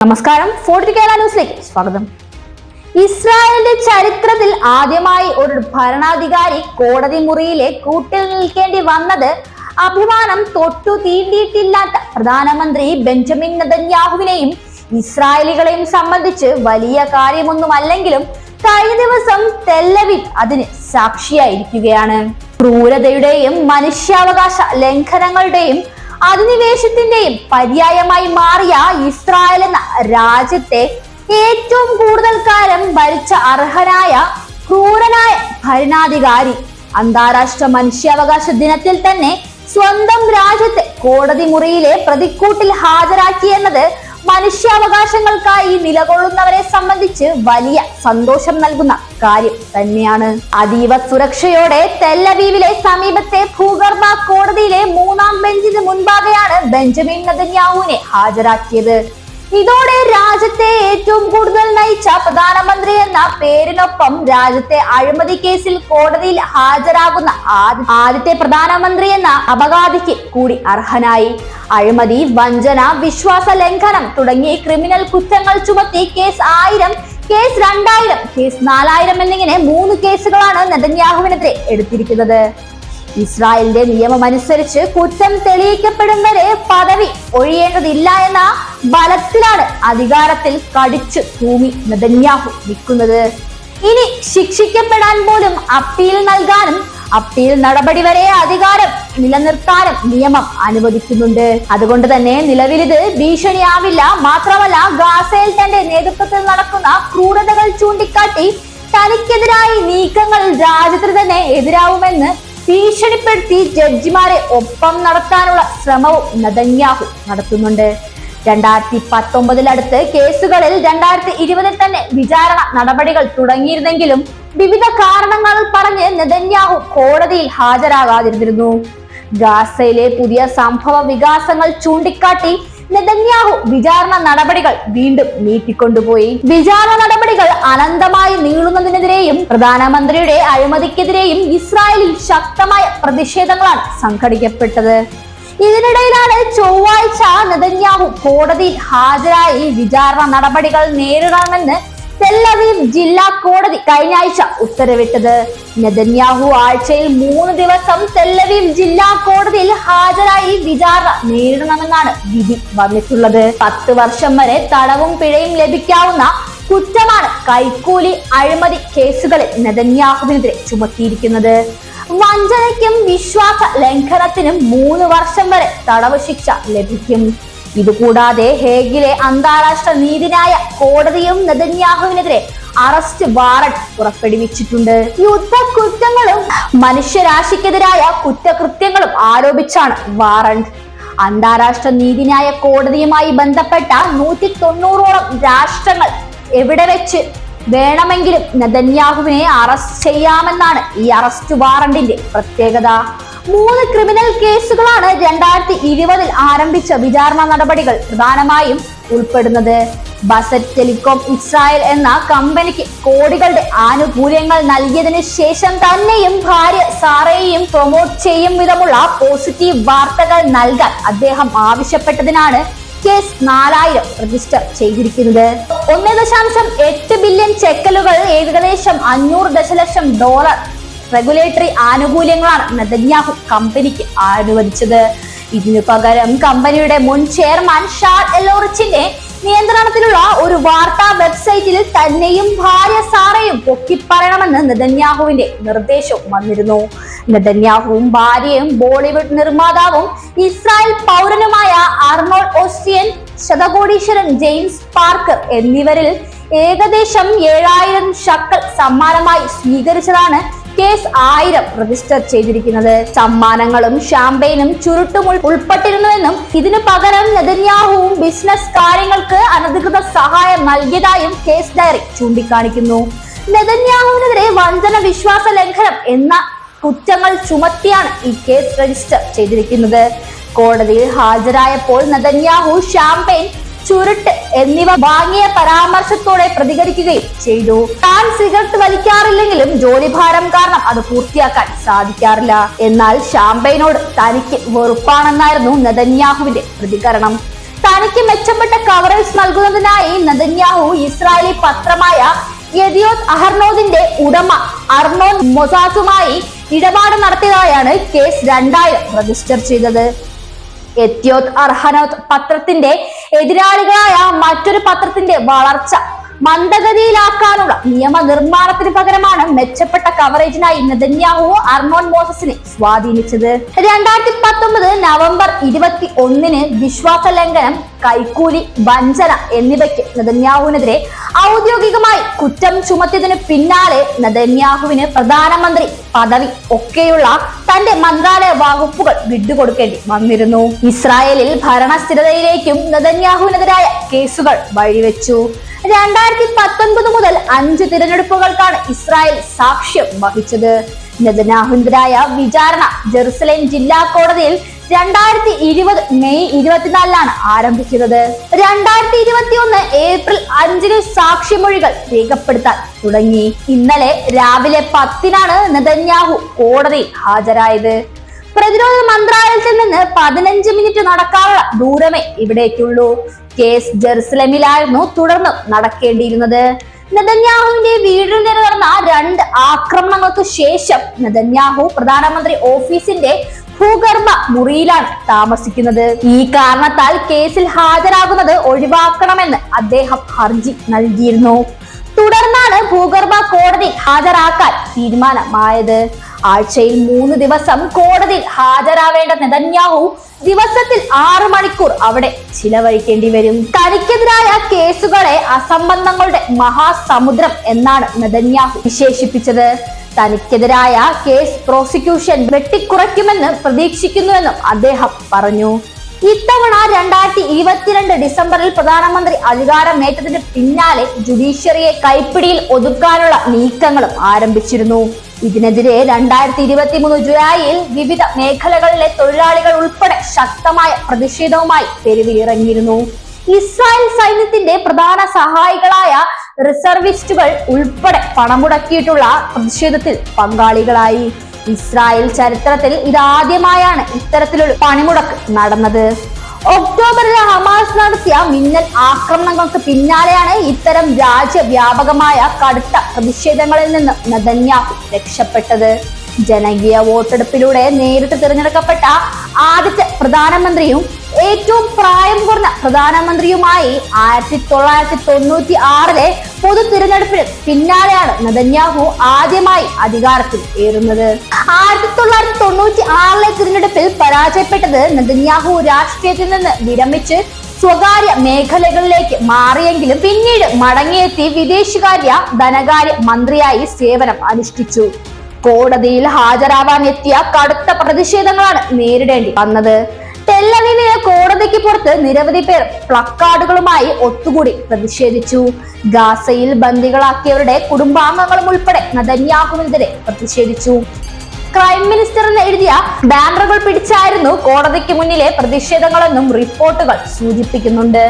നമസ്കാരം. ഫോർട്ടി കേരള ന്യൂസിലേക്ക് സ്വാഗതം. ഇസ്രായേലിന്റെ ചരിത്രത്തിൽ ആദ്യമായി ഒരു ഭരണാധികാരി കോടതി മുറിയിലെ കൂട്ടിൽ നിൽക്കേണ്ടി വന്നത് അഭിമാനം തൊട്ടു തീണ്ടിയിട്ടില്ലാത്ത പ്രധാനമന്ത്രി ബെഞ്ചമിൻ നദന്യാഹുവിനെയും ഇസ്രായേലികളെയും സംബന്ധിച്ച് വലിയ കാര്യമൊന്നുമല്ലെങ്കിലും കഴിഞ്ഞ ദിവസം തെല്ലവിൽ അതിന് സാക്ഷിയായിരിക്കുകയാണ്. ക്രൂരതയുടെയും മനുഷ്യാവകാശ ലംഘനങ്ങളുടെയും അധിനിവേശത്തിന്റെയും പര്യായമായി മാറിയ ഇസ്രായേൽ എന്ന രാജ്യത്തെ ഏറ്റവും കൂടുതൽ കാലം ഭരിച്ച അർഹനായ ക്രൂരനായ ഭരണാധികാരി അന്താരാഷ്ട്ര മനുഷ്യാവകാശ ദിനത്തിൽ തന്നെ സ്വന്തം രാജ്യത്തെ കോടതി മുറിയിലെ പ്രതിക്കൂട്ടിൽ ഹാജരാക്കിയെന്നത് മനുഷ്യാവകാശങ്ങൾക്കായി നിലകൊള്ളുന്നവരെ സംബന്ധിച്ച് വലിയ സന്തോഷം നൽകുന്ന കാര്യം തന്നെയാണ്. അതീവ സുരക്ഷയോടെ തെല്ലവീവിലെ സമീപത്തെ ഭൂഗർഭ കോടതിയിലെ മൂന്നാം ബെഞ്ചിന് മുൻപാകെയാണ് ബെഞ്ചമിൻ നദന്യാവുവിനെ ഹാജരാക്കിയത്. ഇതോടെ രാജ്യത്തെ ഏറ്റവും കൂടുതൽ നയിച്ച പ്രധാനമന്ത്രി എന്ന പേരിനൊപ്പം രാജ്യത്തെ അഴിമതി കേസിൽ കോടതിയിൽ ഹാജരാകുന്ന ആദ്യ- ആദ്യത്തെ പ്രധാനമന്ത്രി എന്ന അപകാതിക്ക് കൂടി അർഹനായി. അഴിമതി വഞ്ചന വിശ്വാസ ലംഘനം തുടങ്ങി ക്രിമിനൽ കുറ്റങ്ങൾ ചുമത്തി കേസ് ആയിരം കേസ് രണ്ടായിരം കേസ് നാലായിരം എന്നിങ്ങനെ മൂന്ന് കേസുകളാണ് നെതന്യാഹുവിനെതിരെ എടുത്തിരിക്കുന്നത്. ഇസ്രായേലിന്റെ നിയമമനുസരിച്ച് കുറ്റം തെളിയിക്കപ്പെടും വരെ പദവി ഒഴിയേണ്ടതില്ല എന്ന ബലത്തിലാണ് അധികാരത്തിൽ കടിച്ച് ഭൂമി നെതന്യാഹു നിൽക്കുന്നത്. ഇനി ശിക്ഷിക്കപ്പെടാൻ പോലും അപ്പീൽ നൽകാനും അപ്പീൽ നടപടി വരെ അധികാരം നിലനിർത്താനും നിയമം അനുവദിക്കുന്നുണ്ട്. അതുകൊണ്ട് തന്നെ നിലവിൽ ഇത് ഭീഷണിയാവില്ല. മാത്രമല്ല ഗാസയിൽ തന്റെ നേതൃത്വത്തിൽ നടക്കുന്ന ക്രൂരതകൾ ചൂണ്ടിക്കാട്ടി തനിക്കെതിരായി നീക്കങ്ങൾ രാജ്യത്തിന് തന്നെ എതിരാവുമെന്ന് ഭീഷണിപ്പെടുത്തി ജഡ്ജിമാരെ ഒപ്പം നടത്താനുള്ള ശ്രമവും നദന്യാഹു നടത്തുന്നുണ്ട്. രണ്ടായിരത്തി പത്തൊമ്പതിലടുത്ത് കേസുകളിൽ രണ്ടായിരത്തി ഇരുപതിൽ തന്നെ വിചാരണ നടപടികൾ തുടങ്ങിയിരുന്നെങ്കിലും വിവിധ കാരണങ്ങൾ പറഞ്ഞ് നെതന്യാഹു കോടതിയിൽ ഹാജരാകാതിരുന്നിരുന്നു. ഗാസയിലെ പുതിയ സംഭവ വികാസങ്ങൾ ചൂണ്ടിക്കാട്ടി നെതന്യാഹു വിചാരണ നടപടികൾ വീണ്ടും നീട്ടിക്കൊണ്ടുപോയി. വിചാരണ നടപടികൾ അനന്തമായി നീളുന്നതിനെതിരെയും പ്രധാനമന്ത്രിയുടെ അഴിമതിക്കെതിരെയും ഇസ്രായേലിൽ ശക്തമായ പ്രതിഷേധങ്ങളാണ് സംഘടിക്കപ്പെട്ടത്. ഇതിനിടയിലാണ് ചൊവ്വാഴ്ച നെതന്യാഹു കോടതിയിൽ ഹാജരായി വിചാരണ നടപടികൾ നേരിടണമെന്ന് തെല്ലവീവ് ജില്ലാ കോടതി കഴിഞ്ഞ ആഴ്ച ഉത്തരവിട്ടത്. നെതന്യാഹു ആഴ്ചയിൽ മൂന്ന് ദിവസം തെല്ലവീവ് ജില്ലാ കോടതിയിൽ ഹാജരായി വിചാരണ നേരിടണമെന്നാണ് വിധി വന്നിട്ടുള്ളത്. പത്ത് വർഷം വരെ തടവും പിഴയും ലഭിക്കാവുന്ന കുറ്റമാണ് കൈക്കൂലി അഴിമതി കേസുകളിൽ നെതന്യാഹുവിനെതിരെ ചുമത്തിയിരിക്കുന്നത്. വഞ്ചനയ്ക്കും വിശ്വാസ ലംഘനത്തിനും മൂന്ന് വർഷം വരെ തടവ് ശിക്ഷ ലഭിക്കും. ഇതുകൂടാതെ ഹേഗിലെ അന്താരാഷ്ട്ര നീതിന്യായ കോടതിയും നെതന്യാഹുവിനെതിരെ അറസ്റ്റ് വാറണ്ട് പുറപ്പെടുവിച്ചിട്ടുണ്ട്. യുദ്ധ കുറ്റങ്ങളും മനുഷ്യരാശിക്കെതിരായ കുറ്റകൃത്യങ്ങളും ആരോപിച്ചാണ് വാറണ്ട്. അന്താരാഷ്ട്ര നീതിന്യായ കോടതിയുമായി ബന്ധപ്പെട്ട നൂറ്റി തൊണ്ണൂറോളം രാഷ്ട്രങ്ങൾ എവിടെ വെച്ച് വേണമെങ്കിലും നെതന്യാഹുവിനെ അറസ്റ്റ് ചെയ്യാമെന്നാണ് ഈ അറസ്റ്റ് വാറണ്ടിന്റെ പ്രത്യേകത. മൂന്ന് ക്രിമിനൽ കേസുകളാണ് രണ്ടായിരത്തി ഇരുപതിൽ ആരംഭിച്ച വിചാരണ നടപടികൾ പ്രധാനമായും ഉൾപ്പെടുന്നത്. ബസറ്റ് ടെലികോം ഇസ്രായേൽ എന്ന കമ്പനിക്ക് കോടികളുടെ ആനുകൂല്യങ്ങൾ നൽകിയതിനു ശേഷം തന്നെയും ഭാര്യ സാറയെയും പ്രൊമോട്ട് ചെയ്യും വിധമുള്ള പോസിറ്റീവ് വാർത്തകൾ നൽകാൻ അദ്ദേഹം ആവശ്യപ്പെട്ടതിനാണ് കേസ് നാലായിരം രജിസ്റ്റർ ചെയ്തിരിക്കുന്നത്. ഒന്ന് ദശാംശം എട്ട് ബില്യൺ ചെക്കലുകൾ ഏകദേശം അഞ്ഞൂറ് ദശലക്ഷം ഡോളർ റെഗുലേറ്ററി ആനുകൂല്യങ്ങളാണ് നെതന്യാഹു കമ്പനിക്ക് അനുവദിച്ചത്. ഇതിനു പകരം കമ്പനിയുടെ മുൻ ചെയർമാൻ ഷാർ എലോറിച്ചിന്റെ നിയന്ത്രണത്തിലുള്ള ഒരു വാർത്താ വെബ്സൈറ്റിൽ തന്നെയും ഭാര്യ സാറയും പൊക്കിപ്പറയണമെന്ന് നെതന്യാഹുവിന്റെ നിർദ്ദേശം വന്നിരുന്നു. നെതന്യാഹുവും ഭാര്യയും ബോളിവുഡ് നിർമ്മാതാവും ഇസ്രായേൽ പൗരനുമായ അർണോൾ ഓസ്റ്റിയൻ ശതകോടീശ്വരൻ ജെയിംസ് പാർക്കർ എന്നിവരിൽ ഏകദേശം ഏഴായിരം ഷക്കൽ സമ്മാനമായി സ്വീകരിച്ചതാണ് കേസ് ആയിരം രജിസ്റ്റർ ചെയ്തിരിക്കുന്നത്. സമ്മാനങ്ങളും ഷാമ്പയിനും ചുരുട്ടും ഉൾ- ഉൾപ്പെട്ടിരുന്നുവെന്നും ഇതിനു പകരം നെതന്യാഹുവും ബിസിനസ് കാര്യങ്ങൾക്ക് അനധികൃത സഹായം നൽകിയതായും കേസ് ഡയറി ചൂണ്ടിക്കാണിക്കുന്നു. നെതന്യാഹുവിനെതിരെ വഞ്ചന വിശ്വാസ ലംഘനം എന്ന കുറ്റങ്ങൾ ചുമത്തിയാണ് ഈ കേസ് രജിസ്റ്റർ ചെയ്തിരിക്കുന്നത്. കോടതിയിൽ ഹാജരായപ്പോൾ നെതന്യാഹു ഷാമ്പയിൻ ചുരുട്ട് എന്നിവ വാങ്ങിയ പരാമർശത്തോടെ പ്രതികരിക്കുകയും ചെയ്തു. താൻ സിഗരറ്റ് വലിക്കാറില്ലെങ്കിലും ജോലിഭാരം കാരണം അത് പൂർത്തിയാക്കാൻ സാധിക്കാറില്ല. എന്നാൽ ഷാമ്പയിനോട് തനിക്ക് വെറുപ്പാണെന്നായിരുന്നു നെതന്യാഹുവിന്റെ പ്രതികരണം. തനിക്ക് മെച്ചപ്പെട്ട കവറേജ് നൽകുന്നതിനായി നെതന്യാഹു ഇസ്രായേലി പത്രമായ യദിയോത് അഹർനോദിന്റെ ഉടമ അർണോൻ മൊസാസുമായി ഇടപാട് നടത്തിയതായാണ് കേസ് രണ്ടായിരം രജിസ്റ്റർ ചെയ്തത്. എത്യോത് അർഹനോത് പത്രത്തിന്റെ എതിരാളികളായ മറ്റൊരു പത്രത്തിന്റെ വളർച്ച. മന്ദഗതിയിലാക്കാനുള്ള നിയമനിർമ്മാണത്തിന് പകരമാണ് മെച്ചപ്പെട്ട കവറേജിനായി നെതന്യാഹു അർണോൺ മോസസിനെ സ്വാധീനിച്ചത്. രണ്ടായിരത്തി പത്തൊമ്പത് നവംബർ ഇരുപത്തി ഒന്നിന് വിശ്വാസ ലംഘനം കൈക്കൂലി വഞ്ചന എന്നിവയ്ക്ക് നെതന്യാഹുവിനെതിരെ ഔദ്യോഗികമായി കുറ്റം ചുമത്തിയതിനു പിന്നാലെ നെതന്യാഹുവിന് പ്രധാനമന്ത്രി പദവി ഒക്കെയുള്ള തന്റെ മന്ത്രാലയ വകുപ്പുകൾ വിട്ടുകൊടുക്കേണ്ടി വന്നിരുന്നു. ഇസ്രായേലിൽ ഭരണസ്ഥിരതയിലേക്കും നെതന്യാഹുവിനെതിരായ കേസുകൾ വഴിവെച്ചു. രണ്ടായിരത്തി പത്തൊൻപത് മുതൽ അഞ്ച് തിരഞ്ഞെടുപ്പുകൾക്കാണ് ഇസ്രായേൽ സാക്ഷ്യം വഹിച്ചത്. നെതനാഹുന്ദരായ വിചാരണ ജെറുസലേം ജില്ലാ കോടതിയിൽ രണ്ടായിരത്തി ഇരുപത് മെയ് ഇരുപത്തിനാലിലാണ് ആരംഭിക്കുന്നത് രണ്ടായിരത്തി ഇരുപത്തി ഒന്ന് ഏപ്രിൽ അഞ്ചിന് സാക്ഷിമൊഴികൾ രേഖപ്പെടുത്താൻ തുടങ്ങി. ഇന്നലെ രാവിലെ പത്തിനാണ് നെതന്യാഹു കോടതിയിൽ ഹാജരായത്. പ്രതിരോധ മന്ത്രാലയത്തിൽ നിന്ന് പതിനഞ്ച് മിനിറ്റ് നടക്കാനുള്ള ദൂരമേ ഇവിടേക്കുള്ളൂ. കേസ് ജെറുസലമിലായിരുന്നു തുടർന്നും നടക്കേണ്ടിയിരുന്നത്. നെതന്യാഹുവിന്റെ വീടിൽ നേരെ നടന്ന രണ്ട് ആക്രമണങ്ങൾക്ക് ശേഷം നെതന്യാഹു പ്രധാനമന്ത്രി ഓഫീസിന്റെ ഭൂഗർഭ മുറിയിലാണ് താമസിക്കുന്നത്. ഈ കാരണത്താൽ കേസിൽ ഹാജരാകുന്നത് ഒഴിവാക്കണമെന്ന് അദ്ദേഹം ഹർജി നൽകിയിരുന്നു. തുടർന്നാണ് ഭൂഗർഭ കോടതി ഹാജരാക്കാൻ തീരുമാനമായത്. ആഴ്ചയിൽ മൂന്ന് ദിവസം കോടതിയിൽ ഹാജരാവേണ്ട നെതന്യാഹു ദിവസത്തിൽ ആറു മണിക്കൂർ അവിടെ ചിലവഴിക്കേണ്ടി വരും. തനിക്കെതിരായ കേസുകളെ അസംബന്ധങ്ങളുടെ മഹാസമുദ്രം എന്നാണ് നെതന്യാഹു വിശേഷിപ്പിച്ചത്. തനിക്കെതിരായ കേസ് പ്രോസിക്യൂഷൻ വെട്ടിക്കുറയ്ക്കുമെന്ന് പ്രതീക്ഷിക്കുന്നുവെന്നും അദ്ദേഹം പറഞ്ഞു. ഇത്തവണ രണ്ടായിരത്തി ഇരുപത്തിരണ്ട് ഡിസംബറിൽ പ്രധാനമന്ത്രി അധികാരമേറ്റതിന് പിന്നാലെ ജുഡീഷ്യറിയെ കൈപ്പിടിയിൽ ഒതുക്കാനുള്ള നീക്കങ്ങളും ആരംഭിച്ചിരുന്നു. ഇതിനെതിരെ രണ്ടായിരത്തി ഇരുപത്തി മൂന്ന് ജൂലൈയിൽ വിവിധ മേഖലകളിലെ തൊഴിലാളികൾ ഉൾപ്പെടെ ശക്തമായ പ്രതിഷേധവുമായി തെരുവിലിറങ്ങിയിരുന്നു ഇസ്രായേൽ സൈന്യത്തിന്റെ പ്രധാന സഹായികളായ റിസർവിസ്റ്റുകൾ ഉൾപ്പെടെ പണമുടക്കിയിട്ടുള്ള പ്രതിഷേധത്തിൽ പങ്കാളികളായി. ഇസ്രായേൽ ചരിത്രത്തിൽ ഇതാദ്യമായാണ് ഇത്തരത്തിലൊരു പണിമുടക്ക് നടന്നത്. ഒക്ടോബറിൽ ഹമാസ് നടത്തിയ മിന്നൽ ആക്രമണങ്ങൾക്ക് പിന്നാലെയാണ് ഇത്തരം രാജ്യവ്യാപകമായ കടുത്ത പ്രതിഷേധങ്ങളിൽ നിന്ന് നദന്യ രക്ഷപ്പെട്ടത്. ജനകീയ വോട്ടെടുപ്പിലൂടെ നേരിട്ട് തിരഞ്ഞെടുക്കപ്പെട്ട ആദ്യത്തെ പ്രധാനമന്ത്രിയും ഏറ്റവും പ്രായം കുറഞ്ഞ പ്രധാനമന്ത്രിയുമായി ആയിരത്തി തൊള്ളായിരത്തി തൊണ്ണൂറ്റി ആറിലെ പൊതു തിരഞ്ഞെടുപ്പിന് പിന്നാലെയാണ് നദന്യാഹു ആദ്യമായി അധികാരത്തിൽ ഏറുന്നത്. ആയിരത്തി തൊള്ളായിരത്തി തൊണ്ണൂറ്റി ആറിലെ തിരഞ്ഞെടുപ്പിൽ പരാജയപ്പെട്ടത് നദന്യാഹു രാഷ്ട്രീയത്തിൽ നിന്ന് വിരമിച്ച് സ്വകാര്യ മേഖലകളിലേക്ക് മാറിയെങ്കിലും പിന്നീട് മടങ്ങിയെത്തി വിദേശകാര്യ ധനകാര്യ മന്ത്രിയായി സേവനം അനുഷ്ഠിച്ചു. കോടതിയിൽ ഹാജരാവാൻ എത്തിയ കടുത്ത പ്രതിഷേധങ്ങളാണ് നേരിടേണ്ടി വന്നത്. കോടതിക്ക് പുറത്ത് നിരവധി പേർ പ്ലക്കാർഡുകളുമായി ഒത്തുകൂടി പ്രതിഷേധിച്ചു. ഗാസയിൽ ബന്ദികളാക്കിയവരുടെ കുടുംബാംഗങ്ങളും ഉൾപ്പെടെ നദന്യാഹുവിനെതിരെ പ്രതിഷേധിച്ചു. ക്രൈം മിനിസ്റ്റർ എന്ന് എഴുതിയ ബാനറുകൾ പിടിച്ചായിരുന്നു കോടതിക്ക് മുന്നിലെ പ്രതിഷേധങ്ങളെന്നും റിപ്പോർട്ടുകൾ സൂചിപ്പിക്കുന്നുണ്ട്.